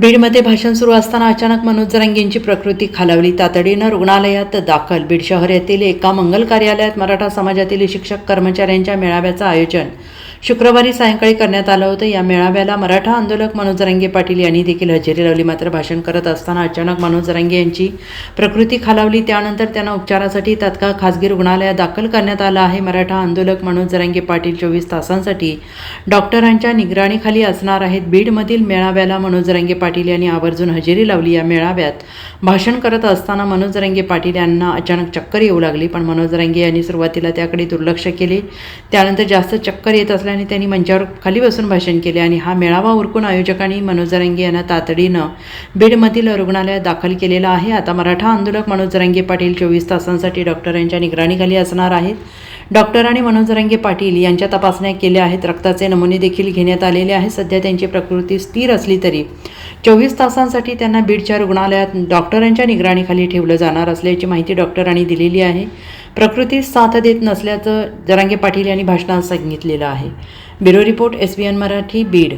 बीडमध्ये भाषण सुरू असताना अचानक मनोज जरांगेंची प्रकृती खालावली. तातडीनं रुग्णालयात दाखल. बीड शहर येथील एका मंगल कार्यालयात मराठा समाजातील शिक्षक कर्मचाऱ्यांच्या मेळाव्याचं आयोजन शुक्रवारी सायंकाळी करण्यात आलं होतं. या मेळाव्याला मराठा आंदोलक मनोज जरांगे पाटील यांनी देखील हजेरी लावली. मात्र भाषण करत असताना अचानक मनोज जरांगे यांची प्रकृती खालावली. त्यानंतर त्यांना उपचारासाठी तात्काळ खासगी रुग्णालयात दाखल करण्यात आलं आहे. मराठा आंदोलक मनोज जरांगे पाटील चोवीस तासांसाठी डॉक्टरांच्या निगराणीखाली असणार आहेत. बीडमधील मेळाव्याला मनोज जरांगे पाटील यांनी आवर्जून हजेरी लावली. या मेळाव्यात भाषण करत असताना मनोज रंगे पाटील यांना अचानक चक्कर येऊ लागली. पण मनोज रंगे यांनी सुरुवातीला त्याकडे दुर्लक्ष केले. त्यानंतर जास्त चक्कर येत असल्याने त्यांनी मंचावर खाली बसून भाषण केले आणि हा मेळावा उरकून आयोजकांनी मनोज रंगे यांना तातडीनं बीडमधील रुग्णालयात दाखल केलेलं आहे. आता मराठा आंदोलक मनोज रंगे पाटील चोवीस तासांसाठी डॉक्टरांच्या निगराणीखाली असणार आहेत. डॉक्टरांनी मनोज रंगे पाटील यांच्या तपासण्या केल्या आहेत. रक्ताचे नमुने देखील घेण्यात आलेले आहेत. सध्या त्यांची प्रकृती स्थिर असली तरी चोवीस तासांसाठी त्यांना बीडच्या रुग्णालयात डॉक्टरांच्या निगराणीखाली ठेवलं जाणार असल्याची माहिती डॉक्टरांनी दिलेली आहे. प्रकृती साथ देत नसल्याचं जरांगे पाटील यांनी भाषणात सांगितलेलं आहे. Bureau report S B N Marathi Beed.